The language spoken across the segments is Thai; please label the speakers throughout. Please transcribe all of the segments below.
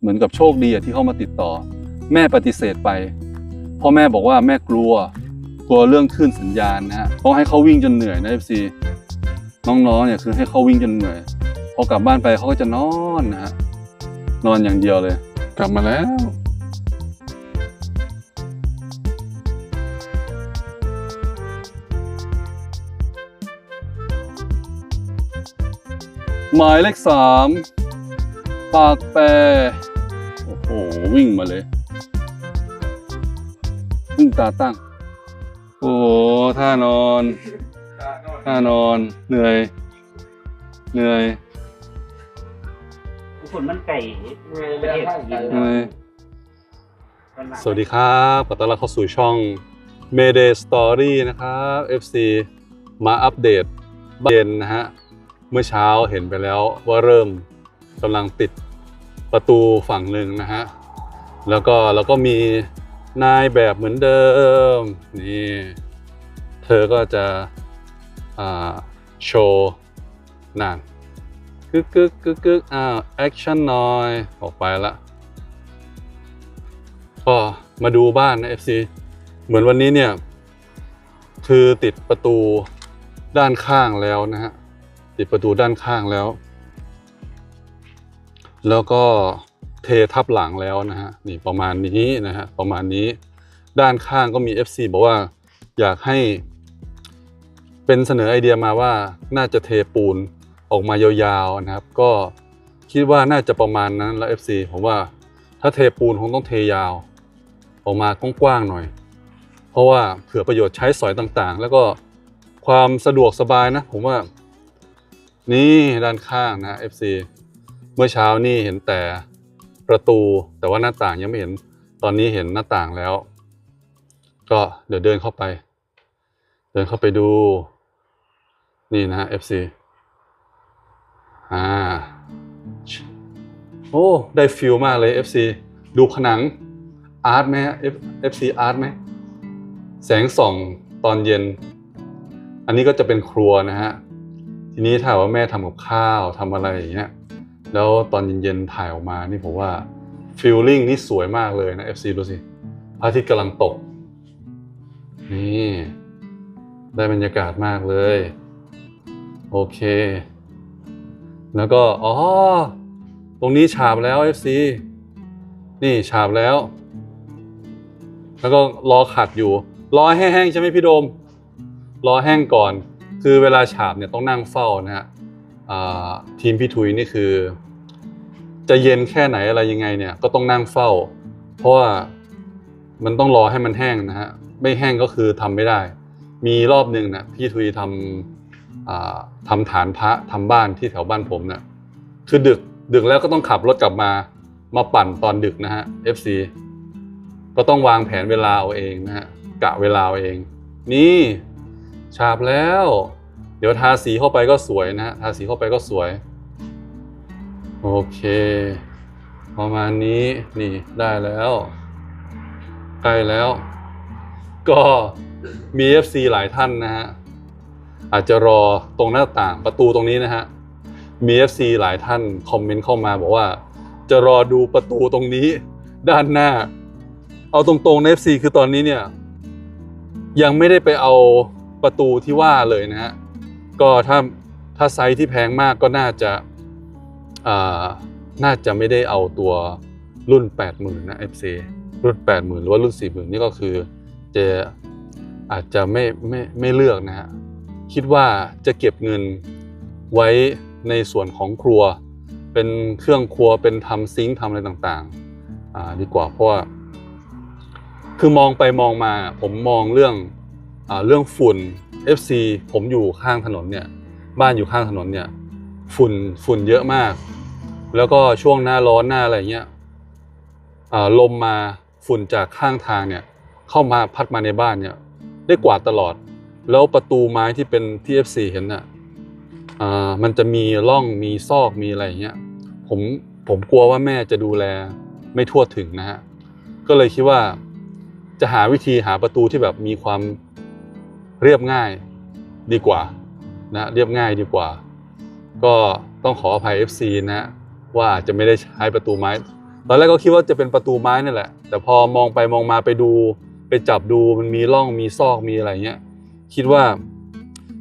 Speaker 1: เหมือนกับโชคดีที่เข้ามาติดต่อ แม่ปฏิเสธไปพราะแม่บอกว่าแม่กลัว กลัวเรื่องคลื่นสัญญาณนะฮะต้องให้เขาวิ่งจนเหนื่อยนะ FC น้องๆเนี่ยคือให้เขาวิ่งจนเหนื่อยพอกลับบ้านไปเขาก็จะนอนนะฮะนอนอย่างเดียวเลย กลับมาแล้วหมายเลขสามปากแปร โอ้โหวิ่งมาเลย วิ่งตาตั้ง โอ้โหท่านอน ท่านอน เหนื่อย เหนื่อย
Speaker 2: คนมันไก่ประเทศจีน
Speaker 1: เหนื่อยสวัสดีครับขอต้อนรับเข้าสู่ช่อง Mayday Story นะครับ FC มาอัปเดตบ้านเย็นนะฮะ เมื่อเช้าเห็นไปแล้วว่าเริ่มกำลังติด ประตูฝั่งหนึ่งนะฮะ แล้วก็แล้วก็มีนายแบบเหมือนเดิม นี่ เธอก็จะโชว์นั่นกึกกึกกึกกึกอ้าวแอคชั่นหน่อย ออกไปละก็มาดูบ้านนะ FC เหมือนวันนี้เนี่ย คือติดประตูด้านข้างแล้วนะฮะ ติดประตูด้านข้างแล้ว แล้วก็เททับหลังแล้วนะฮะนี่ประมาณนี้นะฮะประมาณนี้ด้านข้างก็มี FC บอกว่าอยากให้ เป็นเสนอไอเดียมาว่าน่าจะเทปูนออกมายาวๆนะครับ ก็คิดว่าน่าจะประมาณนั้นแล้ว FC ผมว่าถ้าเทปูนคงต้องเทยาว ออกมากว้างๆหน่อย เพราะว่าเผื่อประโยชน์ใช้สอยต่างๆ แล้วก็ความสะดวกสบายนะ ผมว่า นี่ด้านข้างนะ FC เมื่อเช้านี่เห็นแต่ประตูแต่ว่าหน้าต่างยังไม่เห็นตอนนี้เห็นหน้าต่างแล้ว ก็เดี๋ยวเดินเข้าไป เดินเข้าไปดู นี่นะ FC อ่าโอ้ได้ฟิลมากเลย FC ดูผนังอาร์ตไหมฮะ F- FC อาร์ตไหมแสงส่องตอนเย็น อันนี้ก็จะเป็นครัวนะฮะ ทีนี้ถ้าว่าแม่ทำกับข้าวทำอะไรอย่างเงี้ย แล้วตอนเย็นๆถ่ายออกมานี่ผมว่าฟิลลิ่งนี่สวยมากเลยนะ FC ดูสิพระอาทิตย์กำลังตก นี่ ได้บรรยากาศมากเลย โอเค แล้วก็ อ๋อ ตรงนี้ฉาบแล้ว FC นี่ฉาบแล้ว แล้วก็รอขัดอยู่ รอแห้งๆใช่ไหมพี่โดม รอแห้งก่อน คือเวลาฉาบเนี่ยต้องนั่งเฝ้านะฮะ ทีมพี่ทุยนี่คือ จะเย็นแค่ไหนอะไรยังไงเนี่ยก็ต้องนั่งเฝ้า เพราะว่ามันต้องรอให้มันแห้งนะฮะไม่แห้งก็คือทำไม่ได้ มีรอบหนึ่งนะพี่ทุยทำทำฐานพระทำบ้านที่แถวบ้านผมเนี่ยคือดึกดึกแล้วก็ต้องขับรถกลับมามาปั่นตอนดึกนะฮะ FC ก็ต้องวางแผนเวลาเอาเองนะฮะกะเวลาเอาเอง นี่ฉาบแล้ว เดี๋ยวทาสีเข้าไปก็สวยนะฮะทาสีเข้าไปก็สวย โอเค ประมาณนี้นี่ได้แล้วใกล้แล้ว ก็มี FC หลายท่านนะฮะอาจจะรอตรงหน้าต่างประตูตรงนี้นะฮะมี FC หลายท่านคอมเมนต์เข้ามาบอกว่า จะรอดูประตูตรงนี้ด้านหน้า เอาตรงๆใน FC คือตอนนี้เนี่ย ยังไม่ได้ไปเอาประตูที่ว่าเลยนะฮะ ก็ถ้าถ้าไซส์ที่แพงมากก็น่าจะอ่าน่าจะไม่ได้เอาตัวรุ่น 80,000นะ FC รุ่น 80,000 หรือว่ารุ่น 40,000 นี่ก็คือจะอาจจะไม่ไม่ไม่เลือกนะฮะคิดว่าจะเก็บเงินไว้ในส่วนของครัว เป็นเครื่องครัวเป็นทำซิงค์ทำอะไรต่างๆอ่าดีกว่าเพราะว่าคือมองไปมองมาผมมองเรื่อง เรื่องฝุ่น FC ผมอยู่ข้างถนนเนี่ยบ้านอยู่ข้างถนนเนี่ยฝุ่นฝุ่นเยอะมาก แล้วก็ช่วงหน้าร้อนหน้าอะไรเงี้ยลมมาฝุ่นจากข้างทางเนี่ยเข้ามาพัดมาในบ้านเนี่ยได้กวาดตลอด แล้วประตูไม้ที่เป็นที่ FC เห็นน่ะอ่ามันจะมีร่องมีซอกมีอะไรเงี้ยผมผมกลัวว่าแม่จะดูแลไม่ทั่วถึงนะฮะก็เลยคิดว่าจะหาวิธีหาประตูที่แบบมีความ เรียบง่ายดีกว่านะเรียบง่ายดีกว่า ก็ต้องขออภัย FC นะฮะว่าจะไม่ได้ใช้ประตูไม้ ตอนแรกก็คิดว่าจะเป็นประตูไม้นี่แหละ แต่พอมองไปมองมาไปดู ไปจับดูมันมีร่องมีซอกมีอะไรเงี้ยคิดว่า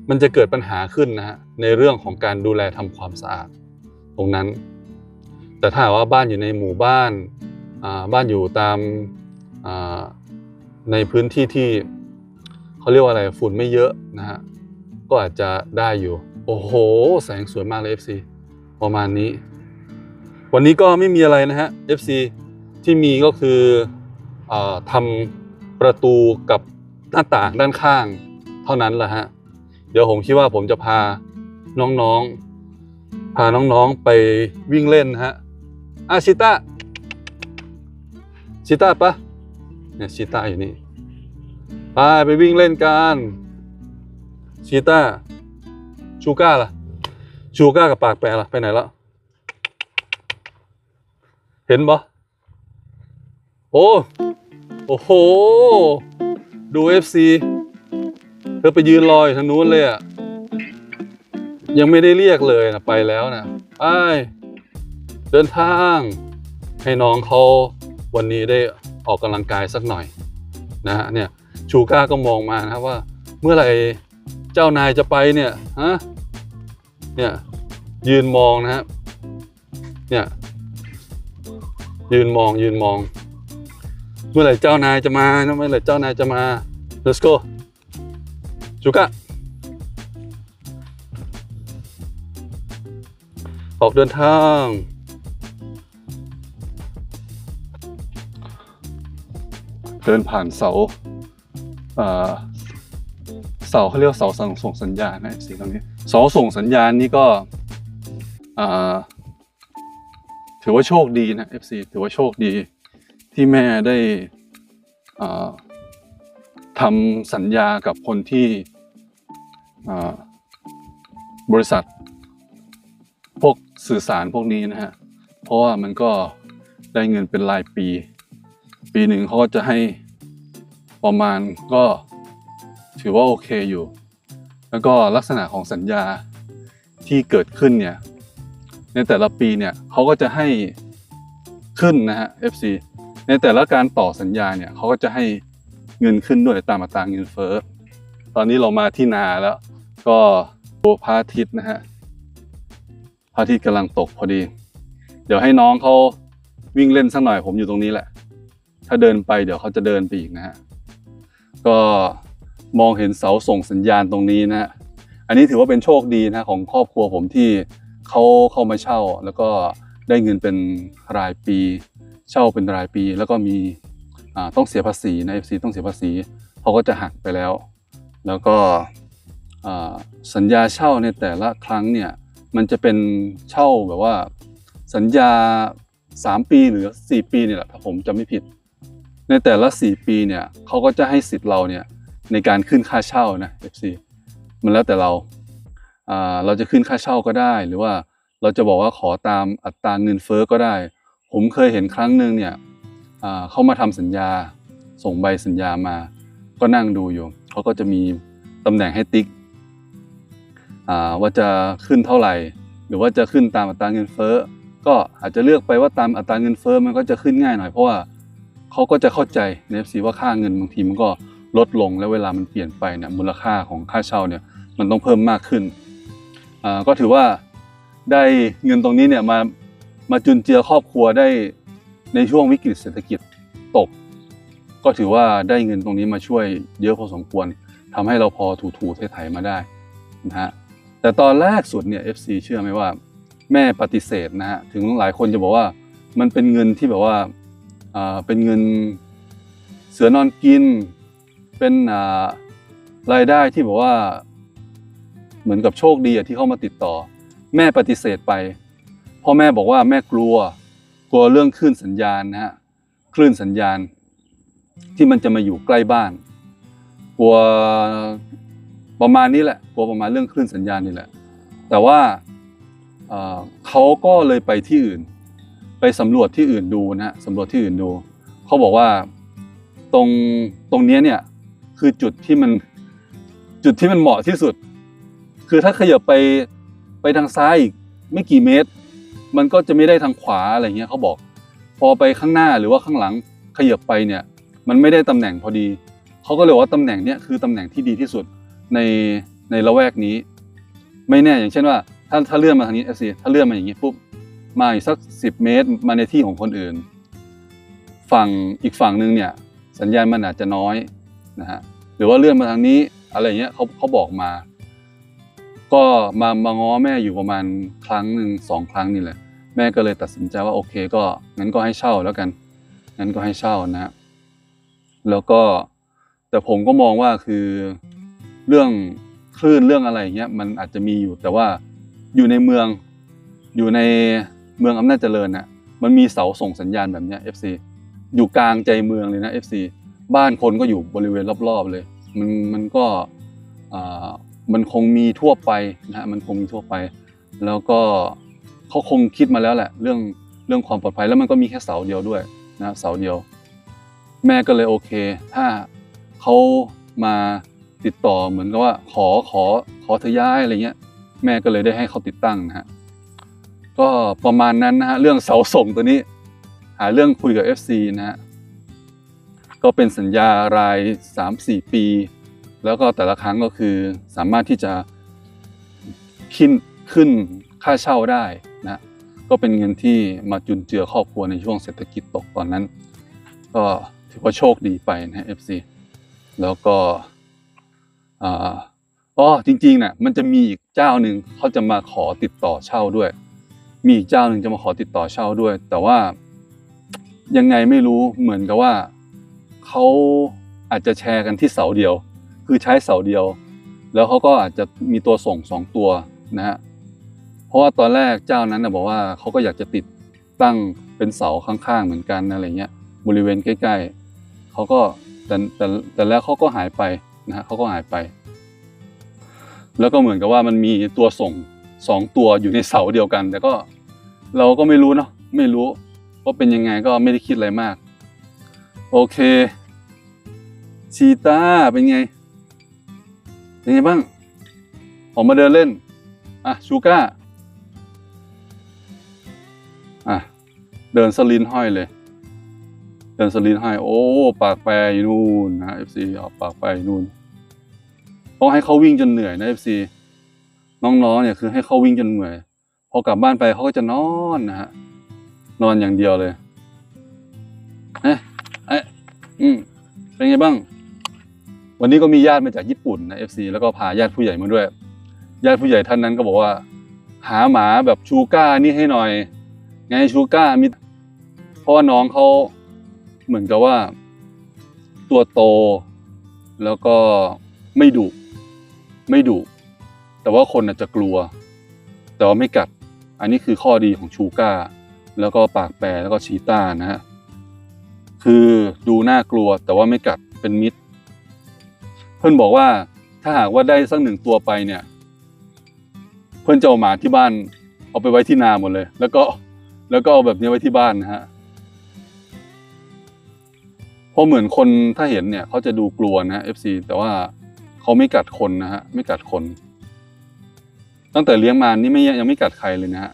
Speaker 1: มันจะเกิดปัญหาขึ้นนะฮะในเรื่องของการดูแลทำความสะอาดตรงนั้น แต่ถ้าว่าบ้านอยู่ในหมู่บ้านบ้านอยู่ตามในพื้นที่ที่ เขาเรียกว่าอะไรฝุ่นไม่เยอะนะฮะก็อาจจะได้อยู่ โอ้โห แสงสวยมากเลย FC ประมาณนี้ วันนี้ก็ไม่มีอะไรนะฮะ FC ที่มีก็คืออทำประตูกับหน้าต่างด้านข้างเท่านั้นแหละฮะ เดี๋ยวผมคิดว่าผมจะพาน้องๆ พาน้องๆไปวิ่งเล่นฮะอะชิต้าชิตาปะเนี่ยชิต้าอยู่นี่ ไปไปวิ่งเล่นกันชิต้าชูก้าล่ะ ชูก้ากับปากแปรล่ะ ไปไหนแล้วเห็นปะโอ้โอ้โห ดู FC เธอไปยืนรออยู่ทางนู้นเลยอะยังไม่ได้เรียกเลยนะไปแล้วนะไปเดินทาง ให้น้องเขาวันนี้ได้ออกกำลังกายสักหน่อย นะฮะเนี่ย ชูก้าก็มองมานะครับว่า เมื่อไหร่เจ้านายจะไปเนี่ยฮะเนี่ยยืนมองนะครับเนี่ยยืนมองยืนมอง เมื่อไหร่เจ้านายจะมานะเมื่อไหร่เจ้านายจะมา let's go จูก้าออกเดินทางเดินผ่านเสา เสาเขาเรียกเสาส่งส่งสัญญาณนะสีตรงนี้เสาส่งสัญญาณนี่ก็ถือว่าโชคดีนะ FC ถือว่าโชคดีที่แม่ได้ทำสัญญากับคนที่บริษัท พวกสื่อสารพวกนี้นะฮะ เพราะว่ามันก็ได้เงินเป็นรายปี ปีหนึ่งเขาก็จะให้ ประมาณก็ถือว่าโอเคอยู่ แล้วก็ลักษณะของสัญญาที่เกิดขึ้นเนี่ย ในแต่ละปีเนี่ยเขาก็จะให้ขึ้นนะฮะ FC ในแต่ละการต่อสัญญาเนี่ยเขาก็จะให้เงินขึ้นด้วยตามอัตราเงินเฟ้อ ตอนนี้เรามาที่นาแล้ว ก็ดูพระอาทิตย์นะฮะพระอาทิตย์กำลังตกพอดี เดี๋ยวให้น้องเขาวิ่งเล่นสักหน่อยผมอยู่ตรงนี้แหละ ถ้าเดินไปเดี๋ยวเขาจะเดินไปอีกนะฮะ ก็มองเห็นเสาส่งสัญญาณตรงนี้นะฮะอันนี้ถือว่าเป็นโชคดีนะของครอบครัวผมที่เขาเข้ามาเช่า แล้วก็ได้เงินเป็นรายปี เช่าเป็นรายปี แล้วก็มีต้องเสียภาษีนะ FC ต้องเสียภาษีเขาก็จะหักไปแล้ว แล้วก็สัญญาเช่าในแต่ละครั้งเนี่ยมันจะเป็นเช่าแบบว่าสัญญา 3 ปีหรือ 4 ปีเนี่ยแหละถ้าผมจำไม่ผิด ในแต่ละ 4 ปีเนี่ยเขาก็จะให้สิทธิ์เราเนี่ยในการขึ้นค่าเช่านะ FC มันแล้วแต่เราเราจะขึ้นค่าเช่าก็ได้ หรือว่าเราจะบอกว่าขอตามอัตราเงินเฟ้อก็ได้ ผมเคยเห็นครั้งหนึ่งเนี่ยเขามาทำสัญญาส่งใบสัญญามา ก็นั่งดูอยู่เขาก็จะมีตำแหน่งให้ติ๊กว่าจะขึ้นเท่าไหร่ หรือว่าจะขึ้นตามอัตราเงินเฟ้อก็อาจจะเลือกไปว่าตามอัตราเงินเฟ้อมันก็จะขึ้นง่ายหน่อยเพราะว่า เขาก็จะเข้าใจใน FC ว่าค่าเงินบางทีมันก็ลดลงแล้วเวลามันเปลี่ยนไปเนี่ยมูลค่าของค่าเช่าเนี่ยมันต้องเพิ่มมากขึ้นอ่าก็ถือว่าได้เงินตรงนี้เนี่ยมามาจุนเจือครอบครัวได้ในช่วงวิกฤตเศรษฐกิจตก ก็ถือว่าได้เงินตรงนี้มาช่วยเยอะพอสมควรทำให้เราพอถูๆไถๆมาได้นะฮะแต่ตอนแรกสุดเนี่ย FC เชื่อไหมว่า แม่ปฏิเสธนะฮะถึงหลายคนจะบอกว่ามันเป็นเงินที่แบบว่า เป็นเงินเสือนอนกิน เป็นรายได้ที่แบบว่า เหมือนกับโชคดีที่เข้ามาติดต่อ แม่ปฏิเสธไปพ่อแม่บอกว่าแม่กลัว กลัวเรื่องคลื่นสัญญาณนะฮะคลื่นสัญญาณ ที่มันจะมาอยู่ใกล้บ้าน กลัวประมาณนี้แหละกลัวประมาณเรื่องคลื่นสัญญาณนี่แหละ แต่ว่าเขาก็เลยไปที่อื่น ไปสำรวจที่อื่นดูนะฮะสำรวจที่อื่นดูเขาบอกว่าตรงตรงนี้เนี่ยคือจุดที่มันจุดที่มันเหมาะที่สุด คือถ้าขยับไปไปทางซ้ายอีกไม่กี่เมตร มันก็จะไม่ได้ทางขวาอะไรเงี้ยเขาบอก พอไปข้างหน้าหรือว่าข้างหลังขยับไปเนี่ย มันไม่ได้ตำแหน่งพอดีเขาก็เลยบอกว่าตำแหน่งเนี้ยคือตำแหน่งที่ดีที่สุดในในละแวกนี้ ไม่แน่อย่างเช่นว่า ถ้าถ้าเลื่อนมาทางนี้เอซีถ้าเลื่อนมาอย่างนี้ปุ๊บ มาอีกสักสิบเมตร มาในที่ของคนอื่น ฝั่งอีกฝั่งหนึ่งเนี่ยสัญญาณมันอาจจะน้อยนะฮะหรือว่าเลื่อนมาทางนี้อะไรเงี้ยเขาเขาบอกมา ก็มามาง้อแม่อยู่ประมาณครั้งหนึ่งสองครั้งนี่แหละแม่ก็เลยตัดสินใจว่าโอเคก็งั้นก็ให้เช่าแล้วกันงั้นก็ให้เช่านะฮะแล้วก็แต่ผมก็มองว่าคือเรื่องคลื่นเรื่องอะไรเงี้ยมันอาจจะมีอยู่แต่ว่าอยู่ในเมืองอยู่ใน เมืองอำนาจเจริญน่ะมันมีเสาส่งสัญญาณแบบเนี้ย FC อยู่กลางใจเมืองเลยนะ FC บ้านคนก็อยู่บริเวณรอบๆเลย มันมันก็อ่ามันคงมีทั่วไปนะมันคงมีทั่วไป แล้วก็เขาคงคิดมาแล้วแหละ เรื่องเรื่องความปลอดภัยแล้วมันก็มีแค่เสาเดียวด้วยนะเสาเดียว แม่ก็เลยโอเค ถ้าเขามาติดต่อเหมือนกับว่าขอขอขอเธอย้ายอะไรเงี้ย แม่ก็เลยได้ให้เขาติดตั้งนะฮะ ก็ประมาณนั้นนะฮะเรื่องเสาส่งตัวนี้ หาเรื่องคุยกับ FC นะฮะก็เป็นสัญญาราย 3-4 ปี แล้วก็แต่ละครั้งก็คือสามารถที่จะขึ้นขึ้นค่าเช่าได้นะก็เป็นเงินที่มาจุนเจือครอบครัวในช่วงเศรษฐกิจตกตอนนั้น ก็ถือว่าโชคดีไปนะ FC แล้วก็อ๋อจริงๆน่ะมันจะมีอีกเจ้าหนึ่งเขาจะมาขอติดต่อเช่าด้วย มีอีกเจ้าหนึ่งจะมาขอติดต่อเช่าด้วย แต่ว่ายังไงไม่รู้เหมือนกับว่าเขาอาจจะแชร์กันที่เสาเดียว คือใช้เสาเดียว แล้วเขาก็อาจจะมีตัวส่งสองตัวนะฮะเพราะว่าตอนแรกเจ้านั้นนะบอกว่าเขาก็อยากจะติดตั้งเป็นเสาข้างๆเหมือนกันอะไรเงี้ยบริเวณใกล้ๆเขาก็แต่แต่แต่แล้วเขาก็หายไปนะฮะเขาก็หายไป แล้วก็เหมือนกับว่ามันมีตัวส่ง สองตัวอยู่ในเสาเดียวกัน แต่ก็เราก็ไม่รู้เนาะไม่รู้ว่าเป็นยังไงก็ไม่ได้คิดอะไรมาก โอเคชีตาเป็นไงเป็นไงบ้าง ออกมาเดินเล่น อะชูก้าอะเดินสลินห้อยเลย เดินสลินห้อยโอ้ปากแปรอยู่นู่นนะ FC ออกปากแปรอยู่นู่นต้องให้เขาวิ่งจนเหนื่อยนะ FC น้องๆเนี่ยคือให้เขาวิ่งจนเหนื่อย พอกลับบ้านไปเขาก็จะนอนนะฮะ นอนอย่างเดียวเลยเอ๊ะเอ๊ะอืม เป็นไงบ้าง วันนี้ก็มีญาติมาจากญี่ปุ่นนะ FC แล้วก็พาญาติผู้ใหญ่มาด้วย ญาติผู้ใหญ่ท่านนั้นก็บอกว่า หาหมาแบบชูก้านี่ให้หน่อย ไงชูก้ามี เพราะว่าน้องเขาเหมือนกับว่า ตัวโต แล้วก็ไม่ดุไม่ดุ แต่ว่าคนอาจจะกลัว แต่ว่าไม่กัด อันนี้คือข้อดีของชูก้า แล้วก็ปากแปรแล้วก็ชีต้านะฮะ คือดูน่ากลัวแต่ว่าไม่กัดเป็นมิตร เพื่อนบอกว่าถ้าหากว่าได้สักหนึ่งตัวไปเนี่ย เพื่อนจะเอาหมาที่บ้านเอาไปไว้ที่นาหมดเลย แล้วก็แล้วก็เอาแบบนี้ไว้ที่บ้านนะฮะเพราะเหมือนคนถ้าเห็นเนี่ยเขาจะดูกลัวนะ FC แต่ว่าเขาไม่กัดคนนะฮะไม่กัดคน ตั้งแต่เลี้ยงมานี่ไม่ยังไม่กัดใครเลยนะฮะ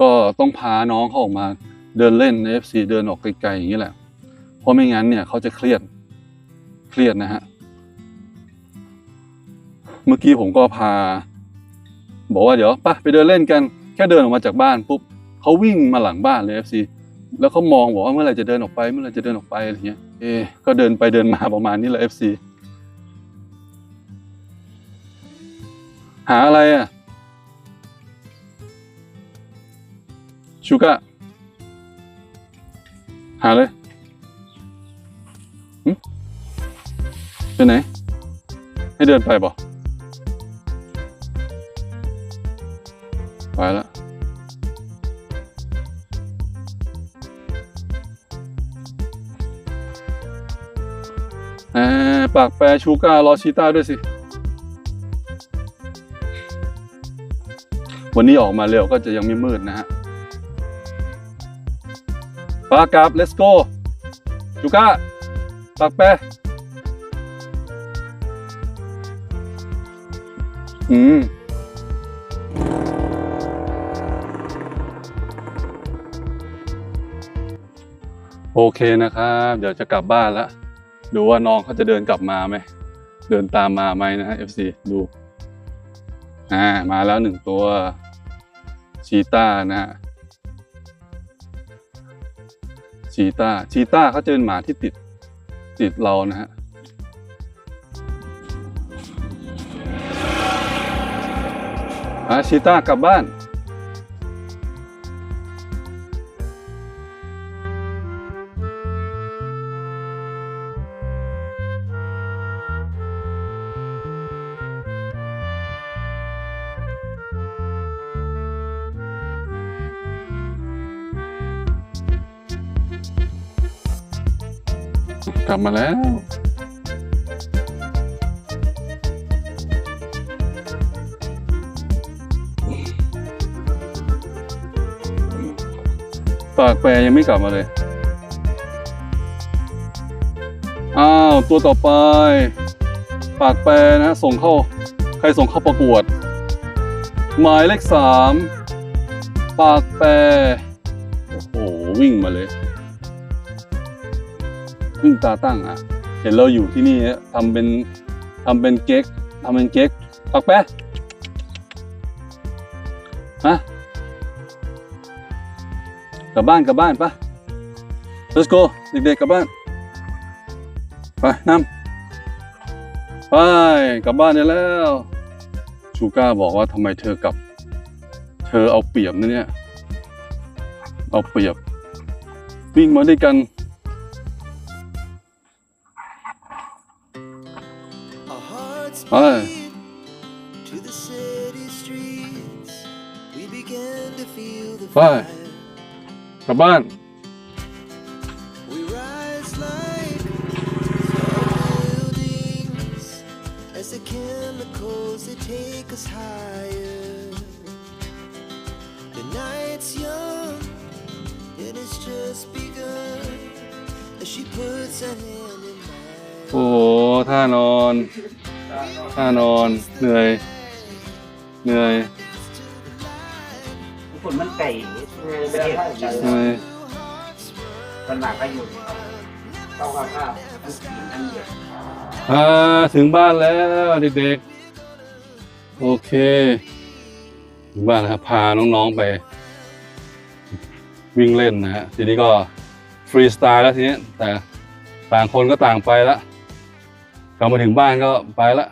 Speaker 1: ก็ต้องพาน้องเขาออกมาเดินเล่นใน FC เดินออกไกลๆอย่างนี้แหละ เพราะไม่งั้นเนี่ยเขาจะเครียดเครียดนะฮะ เมื่อกี้ผมก็พา บอกว่าเดี๋ยวไปไปเดินเล่นกัน แค่เดินออกมาจากบ้านปุ๊บเขาวิ่งมาหลังบ้านเลย FC แล้วเขามองบอกว่าเมื่อไหร่จะเดินออกไป เมื่อไหร่จะเดินออกไปอะไรเงี้ย เอ ก็เดินไปเดินมาประมาณนี้แหละ FC หาอะไรอะ ชูก้าหาเลยไปไหน ให้เดินไปบ่ไปแล้วปากแปรชูก้ารอชีต้าด้วยสิ วันนี้ออกมาเร็วก็จะยังไม่มืดนะฮะปากกลับ let's go ชูก้าปากแปอืมโอเคนะครับ เดี๋ยวจะกลับบ้านล้วดูว่าน้องเขาจะเดินกลับมาไหม เดินตามมาไหมนะฮะ FC ดู อ่ามาแล้วหนึ่งตัวชีต้านะฮะชีต้าชีต้าเขาจะเป็นหมาที่ติดติดเรานะฮะอะชีต้ากลับบ้าน กลับมาแล้ว ปากแปรยังไม่กลับมาเลย อ้าว ตัวต่อไป ปากแปรนะ ส่งเข้า ใครส่งเข้าประกวด หมายเลขสาม ปากแปร โอ้โห วิ่งมาเลย วิ่งตาตั้งอะ เห็นเราอยู่ที่นี่ทำเป็นทำเป็นเก๊กทำเป็นเก๊กปากแปรฮะกลับบ้านกลับบ้านปะ let's go เด็กๆกลับบ้านไปน้ำไปกลับบ้านได้แล้วชูก้าบอกว่าทำไมเธอกลับ เธอเอาเปรียบนะเนี่ย เอาเปรียบ วิ่งมาด้วยกัน
Speaker 3: feel the
Speaker 1: Hi.
Speaker 3: fire.
Speaker 1: กลับบ้าน
Speaker 3: We rise like tall buildings as the chemicals they take us higher. The night's young and it's just begun as she puts her hand in mine.
Speaker 1: โอ้โหท่านอน ท่านอน เหนื่อย เหนื่อย
Speaker 2: ญี่ปุ่นมันไก่ประเทศจีน
Speaker 1: เหนื่อย
Speaker 2: ขนาดก็อยู่ต้องกับข้าวทั้งกินทั้งเย็น
Speaker 1: อ่าถึงบ้านแล้วเด็กๆ โอเคถึงบ้านแล้วครับพาน้องๆไป วิ่งเล่นนะฮะทีนี้ก็ฟรีสไตล์แล้วทีนี้แต่ต่างคนก็ต่างไปละกลับมาถึงบ้านก็ไปละ